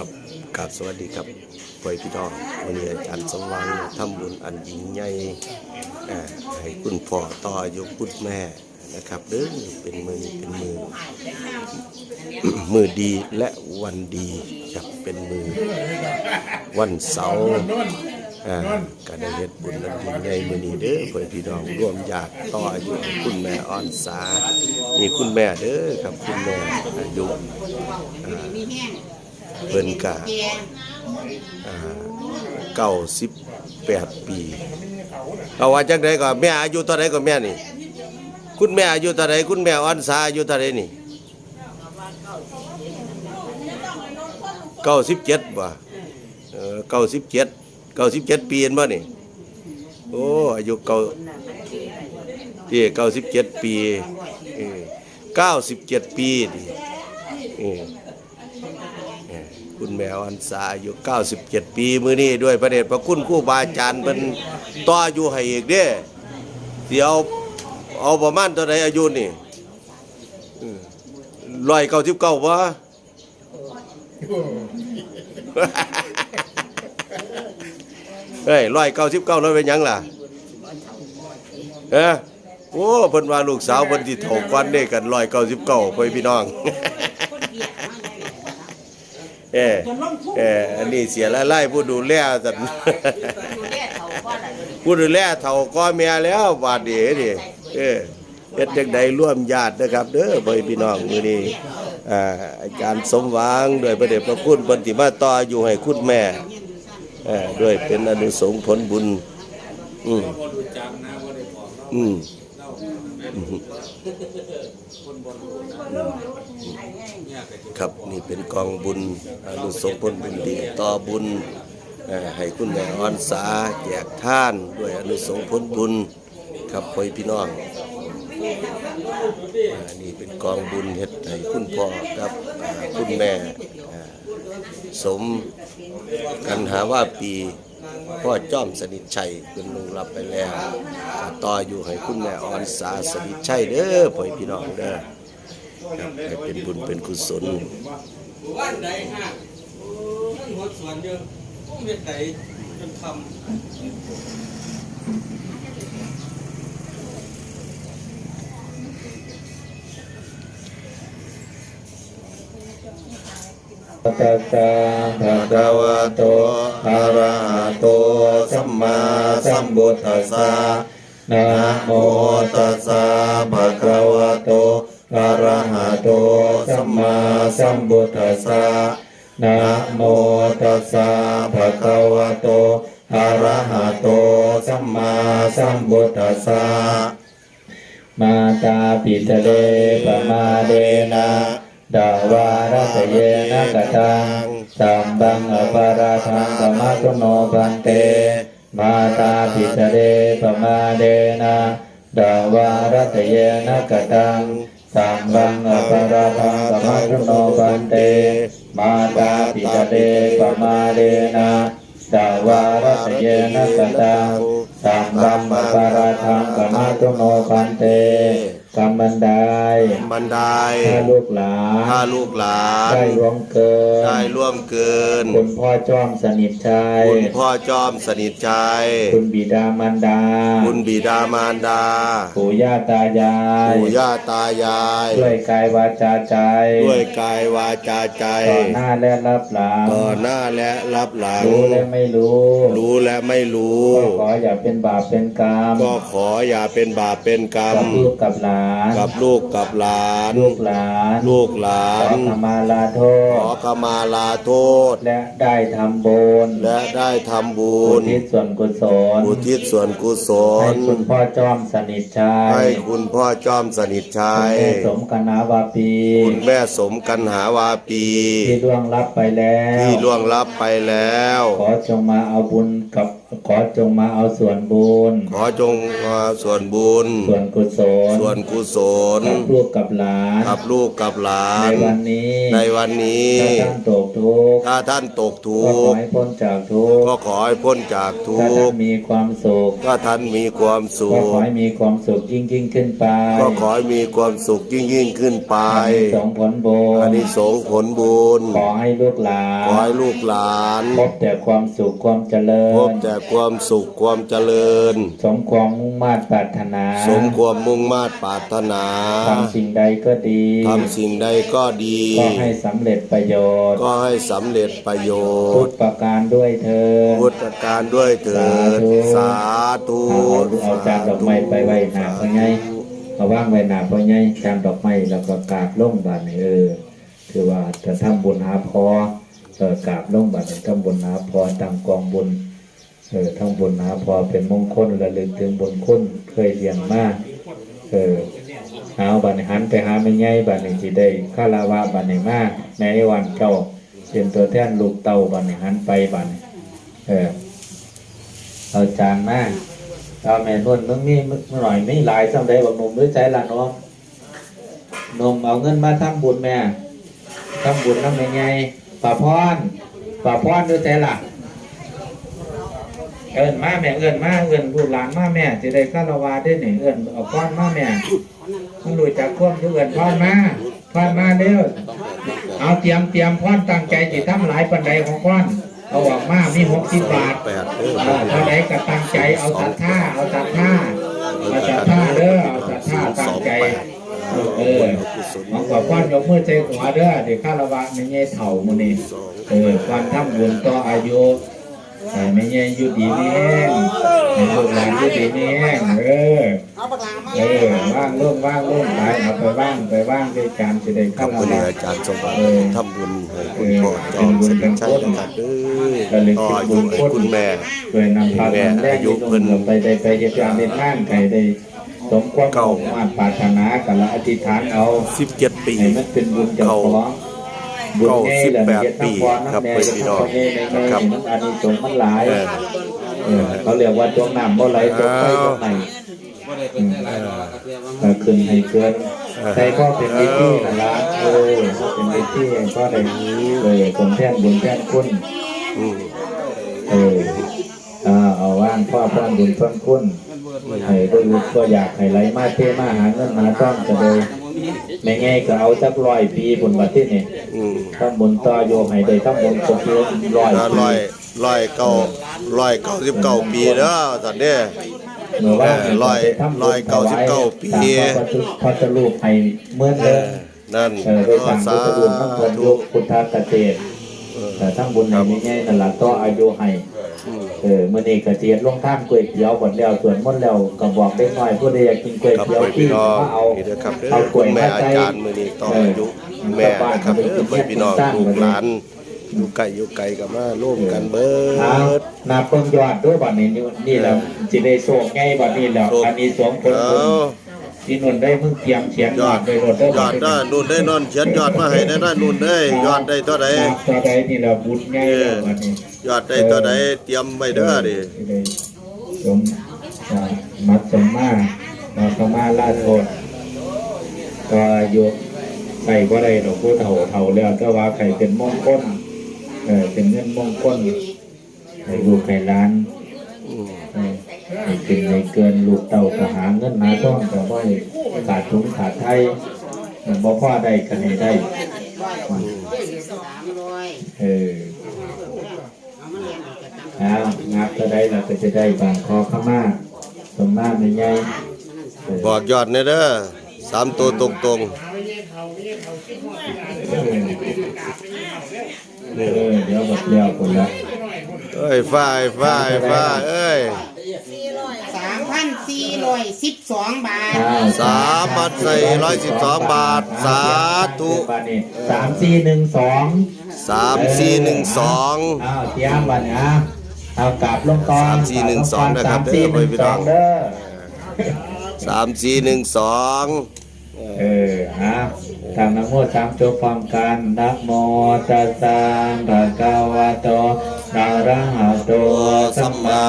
ครับกราบสวัสดีครับพ่อพี่น้องวันนี้อาจารย์สมหวังทำบุญอันยิ่งใหญ่ให้คุณพ่อต่ออายุคุณแม่นะครับเด้อเป็นมือเป็นมือมือดีและวันดีครับเป็นมือวันเสาร์อ่าก็ได้เฮ็ดบุญอันยิ่งใหญ่มื้อนี้เด้อพ่อพี่น้องร่วมญาติต่ออายุคุณแม่อ่อนสานี่คุณแม่เด้อครับคุณแม่อายุ เพิ่นกะเก้าสิบแปดปี เอาว่าจังไดก็แม่อายุเท่าไรก็แม่นี่ คุณแม่อายุเท่าไรคุณแม่อ่อนสาอายุเท่าไรนี่เก้าสิบเจ็ดบ่เก้าสิบเจ็ดเก้าสิบเจ็ดปีเห็นบ่นี่โอ้อายุเก้าที่เก้าสิบเจ็ดปีเก้าสิบเจ็ดปีดิเออ คุณแมวอันสาอายุ97 ปีมือนี้ด้วยพระเดชพระคุณครูบาอาจารย์เป็นต่ออายุให้อีกเด้เดี๋ยวเอาประมาณเท่าไรอายุนี่ร้อยเก้าสิบเก้าวะเฮ้ยร้อยเก้าสิบเก้าแล้วเป็นยังล่ะเอ้โอ้เพิ่นว่าลูกสาวเพิ่นสิเฒ่ากวันนี้กันร้อยเก้าสิบเก้าไปพี่น้อง เออเอออันนี้เสียละไล่ผู้ดูแลสันดูแลเขาก็ละผู้ดูแลเท่าก็เมียแล้วบาดเดีดิเออเฮ็ดจังใดร่วมญาตินะครับ เด้อพ่อพี่น้องมื้อนี้อ่าอาจารย์สมหวังด้วยพระเดชพระคุณเพิ่นที่มาต่ออายู่ให้คุณแม่เออด้วยเป็นอนุสงส์ผลบุญอืมอืมครั ครับนี่เป็นกองบุญอนุสงส์ผลบุญดีต่อบุญให้คุณแม่อ่อนสาแจกท่านด้วยอนุสงส์ผลบุญครับพ่อพี่น้องนี่เป็นกองบุญเฮ็ดให้คุณพ่อกับคุณแม่สมกันหาว่าปีพ่อจ้อมสนิทชัยเป็นลุงรับไปแล้ว ต่ออยู่ให้คุณแม่อ่อนสาสนิทชัยเด้อพ่อพี่น้องเด้อ ครับให้เป็นบุญเป็นกุศลวันใดฮะโอ้ยหัวสวนเยอะพวกเม็ดไหนจนคำตัสสะภะคะวะโตอะระหะโตสัมมาสัมพุทธัสสะนะโมตัสสะภะคะวะโต อะระหะโตสัมมาสัมพุทธัสสะนะโมตัสสะภะคะวะโตอะระหะโตสัมมาสัมพุทธัสสะมาตาปิตเลปมาเดนะดาวารัตเยนะกตังสัมบังอปาราทังปมาตุโนปันเต มาตาปิตเลปมาเดนะดาวารัตเยนะกตัง สัมบังอปาราทังปมาตุโนปันเต มาตาปิตาเดปมาเดนะดาวารัสเยนะกตังสัมบัมปะปาราทังกามาตุโนปันเต กรรมบันไดบันไดถ้าลูกหลานถ้าลูกหลานได้ร่วมเกินได้ร่วมเกิน คุณพ่อจ้อมสนิทชัยคุณพ่อจอมสนิทใจ คุณบิดามารดา คุณบิดามารดา ปู่ย่าตายายปู่ย่าตายาย ด้วยกายวาจาใจ ด้วยกายวาจาใจ ต่อหน้าและรับหลัง ต่อหน้าและรับหลัง รู้และไม่รู้ รู้และไม่รู้ ก็ขออย่าเป็นบาปเป็นกรรม ก็ขออย่าเป็นบาปเป็นกรรมกับลูกกับหลานกับลูกกับหลาน ลูกหลานลูกหลาขอนขมาลาโทขอษ ขมาลาโทษ และได้ทำบุญและได้ทำบุอุญทิศส่วนกุศลอุทิศส่วนกุศให้ล คุณพ่อจ้อมสนิทชัยให้คุณพ่อจอมสนิทชัคุณย แม่สมกนาวาปีคุณแม่สมกันหาวาปี ที่ล่วงลับไปแล้วที่ล่วงลับไปแล้ว ขอจงมาเอาบุญกับ ขอจงมาเอาส่วนบุญ ขอจงมาส่วนบุญ ส่วนกุศล ส่วนกุศลกับลูกกับหลานกับลูกกับหลาในนวันนี้ ในวันนี้ถ้าท่านตกทุกข์ถ้าท่านตกทุก็ขอกข์ให้พ้นจากทุกข์ก็ขอให้พ้นจากทุถ้าท่ากนข์มีความสุขถ้าท่านมีความสุก็ขขอให้มีความสุขยิ่งยิ่งขึ้นไป ก็ขอให้มีความสุขยิ่งยิ่งขึ้นไปสองผลบุญอานิสงส์ผลบุญ ขอให้ลูกหลาน ขอให้ลูกหลาน พบแต่ความสุขความเจริพญบแต่ความสุขความเจริญ สมความมุ่งมา่ปรารถนา สมความมุ่งมา่ปรารถนาทำสิ่งใดก็ดีทำสิ่งใดก็ดี ก็ให้สำเร็จประโยชน์ ก็ให้สำเร็จประโยทุชกน์ประการด้วยเธอญพุทธการด้วยเถิดสาธุเอาเอาจานดอกไม้ไปไว้หน้าพ่อใหญ่เอาว่างไว้หน้าพ่อใหญ่จานดอกไม้แล้วก็กราบลงบาดนี่เออคือว่าจะทำบุญหาพอเออกราบลงบาดนี่ทำบุญหาพอตามกองบุญ เออทำบุญหาพอเป็นมงคลระลึกถึงบุญคุณเคยเรียนมากเออเอาบาดนี่หันไปหาแม่ใหญ่บาดนี่สิได้คาราวะบาดนี่มาแม่วันเจ้าเป็นตัวแทนลูกเต่าบาดนี่หันไปบาดนี่เออเอาจานมากเอาแม่นวลมึงมีมึงหน่อยไม่หลายสำได้บอกนมด้วยใจละเนาะนมเอาเงินมาทำบุญแม่ทำบุญน้ำแม่ไงป่าพรป่าพรด้วยใจละ เอินมาแม่เอินมาเอินลูกหลานมาแม่จะได้คารวะได้หนึ่งเอินเอาพรมาแม่มันรู้จักควบทุกเอินพรมาพรมาเร็วเอาเตรียมเตรียมพรตั้งใจจิทำหลายปันใดของพรเอาออกมามีหกสิบบาทปดเท่าไหก็ตั้งใจเอาศรัทธาเอาศรัทธาเอาศรัทธาเด้อเอาศรัทธาตั้งใจเออของขอพรยกมือใจหัวเด้อเดี๋ยวข้าระวะไม่เงี้ยเถ่ามื้อนี้เออความทำบุญต่ออายุ ให้ไม่เงี้ยอยู่ดีมีแห้งให้ลูกหลานอยู่ดีมีแห้งเออเออว่างร่มว่างร่มไปเอาไปว่างไปว่างด้วยการจะได้ครัข้าบระวันนี้วะอาจารย์สมบัติทำบุญให้คุณพ่อจอมสนิทชัยนะครับเด้อต่ออายุให้คุณแม่ด้วยนำพาแม่แรกอายุเพิ่นไปได้ไปเหตุการณ์ในบ้านใครได้สมความเก้ามุ่งมั่นปรารถนากันละอธิษฐานเอา17 ปี ให้มันเป็นบุญเจ้าของ บุญเก้าแง่สิบแหละแปดเฮ็ดปีน้ำพรครับน้ำแม่เพื่อนพี่น้องน้ำครับมันอานิสงส์มันหลายเออเออเขาเรียกว่าจงน้ำบ่ไหลจงไฟจงไหลบ่ได้เป็นได้หลายดอกครับเรียกว่าเออขึ้นให้เกินใส่ก็เป็นวิธีนั่นละเออเป็นวิธีก็ได้เออคนแท่นบุญแท่นคุณอืมเอออ่าเอาว่างพ่อพ่อบุญพ่อคุณให้ด้วยลูกก็อยากให้ไหลมาเทมาหาเงินหาต้องจะเลย ไม่ไงก็เอาสักร้อยปีบุญบัดที่นี่อืมทำบุญต่อโยมให้ได้ทำบุญครบร้อยร้ปีอยร้อยเก้าร้อยเก้าสิบเก้าปีเด้อตอนนี้เมื่อว่าเออร้อยร้อยเก้าสิบเก้าปีตามพระพุทธพระรูปให้เมื่อเอเดิอมนั่นเออโดยสั่งสาพุทธบุญทั้งหมดธุ ยกพุทธเกษตรเออแต่ทั้งบุญให้ไม่ไงนั่นละต่ออายุให้อืม เออมื่อนี้กระเจียนลงท่านก๋วยเตี๋ยวหมดแล้วส่วนหมดแล้วก็บอกได้น้อยผู้ใดอยากกินก๋วยครับเตี๋ยวไปที่พี่น้องมาเอานี่นะครับเด้อเอาก๋คุวยณแม่มาอาใส่จารย์มือนี้ต่ออายุแม่นะครับเด้อไปพี่น้องลูกหลานอยู่ไกลอยู่ไกลกับมาร่วมกันเบิเอาด นาเพิ่งยอดด้วยบัดนี้นี่นี่แหละสิได้โศกไงบัดนี้แล้วโศกอันนี้สองคนเอา ที่นนได้มึงเตรียมเขียนยอดไปรถได้ยอดได้นู่นได้นอนเขียนยอดมาให้ได้ได้นู่นได้ยอดได้เท่าใดตัวใดนี่แหละบุญไงแล้วบัดนี้ยอดได้เท่าใดเตรียมไว้เด้อดิสิได้สมอ่ามัดสมมามาสมาลาโทษก็อายุใส่ก็ได้ดอกผู้เฒ่าเฒ่าแล้วแต่ว่าใครเป็นมงคลเออเป็นเงินมงคลให้ลูกให้หล้านอืม เออให้เป็นในเกินลูกเต่าก็หาเงินหาทองก็บ่ให้ขาดทุนขาดไทยเออบ่พอได้ก็ให้ได้สามร้อยเออเอามาเรียนเอาจากกันเอางับก็ได้แล้วก็จะได้บางคอเข้ามาสมมาไม่ใหญ่เออบอกยอดเนี่ยเด้อสามตัวตรงตรงเออเดี๋ยวหมดแล้วคนละๆเอ้ยฝ้ายฝ้ายฝ้ายเอ้ยสาม พันสี่ร้อยสิบสองบาทอ้าวสามบาทใส่ร้อยสิบสองบาท สาธุบาทนี่สามสี่หนึ่งสองสามสี่หนึ่งสองอ้าวเตรียมบัดนะเอากลับลงก่อนสามสี่หนึ่งสองนะครับสามสี่หนึ่งสองเด้เด้ออสามสี่หนึ่งสองเออฮะทางนะโมสามจบพร้อมกันนะโมตัสสะภะคะวะโตอะระหะโตโตสัมมา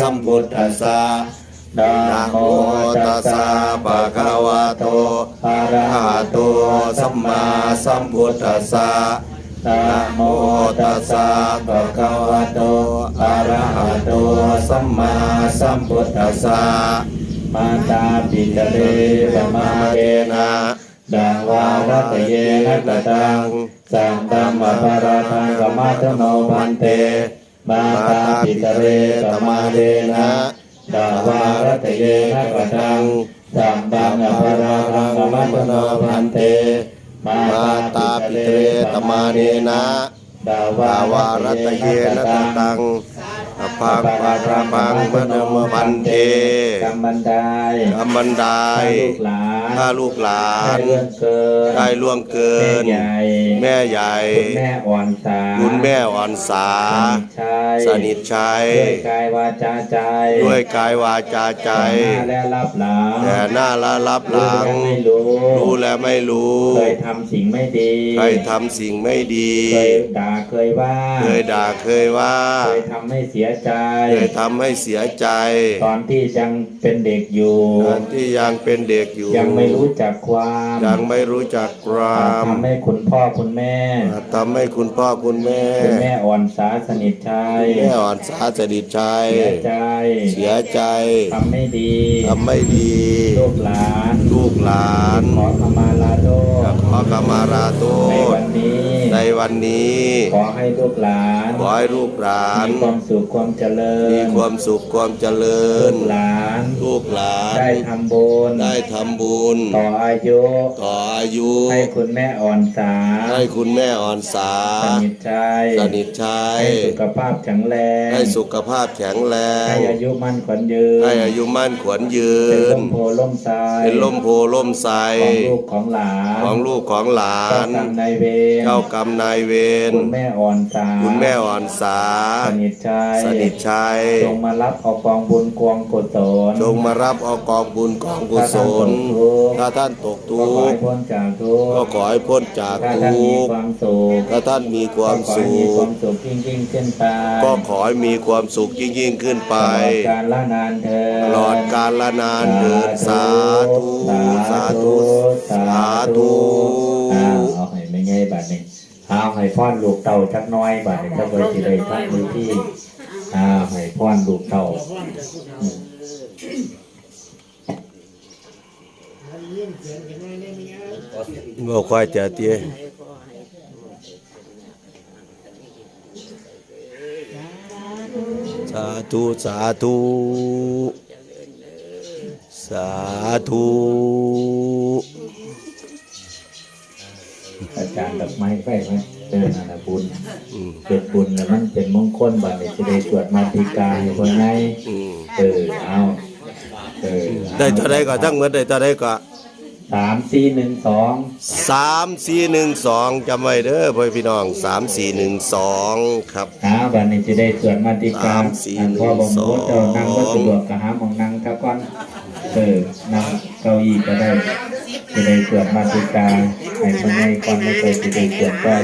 สัมพุทธัสสะ นะโมตัตัสสะภะคะวะโตอะระหะโตสัมมาสัมพุทธัสสะนะโมตัสสะภะคะวะโตอะระหะโตสัมมาสัมพุทธัสสะมาตาปิตเรปมาเดนะดาวารัตเยนะกตังสังตัมมะปะระทังกมัตโนพันเตมาตาปิตเรตมาเดนะ ดาวารตเยนะกตังสัมตัมมะปะระทังมัตโนพันเต มาตาปิเตรตมาเนนะดาวารตเยนะกตัง อภังปาราพังมะนมพันเทกรรมบันไดกำบันไดลูกหลานถ้าลูกหลานได้ล่วงเกิแม่นใหญ่แม่ใหญ่คุณแม่อ่อนสาคุณแม่อ่อนสาสนิทชัยสนิทชัยด้วยกายวาจาใจ ด้วยกายวาจาใจต่หน้าและรับหลังแต่หน้าละรับหลัง รู้และไม่รู้เคยทำสิ่งไม่ดีใครทำสิ่งไม่ดี เคยด่าเคยว่า เคยด่าเคยว่า เคยทำให้เสียใจเคยทำให้เสียใจ ตอนที่ยังเป็นเด็กอยู่ตอนที่ยังเป็นเด็กอยู่ ยังไม่รู้จักความยังไม่รู้จักความทำให้คุณพ่อคุณแม่ทำให้คุณพ่อคุณแม่คุณแม่อ่อนสาสนิทใจแม่อ่อนสาสนิทใจเสียใจเสียใจทำไม่ดีทำไม่ดีลูกหลานลูกหลานขอขมาลาโทจะษขอกรรมาราโทในษวันนี้ ในวันนี้ ขอให้ลูกหลานขอให้ลูกหลานมีความสุขความเจริญมีความสุขความเจริลูญกหลานลูกหลานได้ทำบุญได้ทำบุญ ต่ออายุต่ออายุ ให้คุณแม่อ่อนสาให้คุณแม่อ่อนสาสนิทใจสนิทชัยให้สุขภาพแข็งแรงให้สุขภาพแข็งแรงให้อายุมั่นขวัญยืนให้อายุมั่นขวัญยืเป็นนล่มโพล่มไทรเป็นล่มโพล่มไทรของลูกของหลานของลูกของหลาเจ้านกรรมนายเวรเจ้ากรรมนายเวรคุณแม่อ่อนสาคุณแม่อ่อนสา สนิทใจสนิทชัยจงมารับเอากองบุญกองกุศลจงมารับเอากองบุญกองกุศลถ้าท่านตกทุก็ขอให้กข์พ้นจากทุกข์ก็ขอให้พ้นจากถ้าทุท่านมีกข์ความสุขถ้าท่านมีความก็ขอสุให้มีคขวามสุขยิ่งยิ่งขึ้นไปก็ขอให้มีความสุขยิ่งยิ่งๆขึ้นไปตลอดการละนานเธอตลอดกาลละนานเถิดสาธุสาธุสาธุอ้าวเอาให้ไม่ง่ายบัดนี้ เอาให้พ่อนลูกเต่าจักน้อยบัดนี้ถ้าเกิดสิได้ทักมือที่เอาให้พ่อนลูกเต่าบ่ค่อยจะเตี้ยสาธุสาธุสาธุ อาจารย์ดอกไม้ไฟไหมเดินนานาบุญอืมเกิดบุญแล้วมันเป็นมงคลบัดนี้จะได้สวดมาติกาให้คนไงอืมเออเอาเออได้เท่าใดก็ทั้งหมดได้เท่าใดก็สามสี่หนึ่งสองสามสี่หนึ่งสองจำไว้เด้อพ่อพี่น้องสามสี่หนึ่งสองครับอ่าบัดนี้จะได้สวดมาติกาสามสี่อันพ่อบอกหนึ่งสองว่าเจ้านั่งก็สะดวกกับหาหมองนั่งทักก่อนเออนั่งเก้าอี้ก็ได้ จะได้เกิดมาติกาให้คนในความไม่เคยจะได้เกิดก็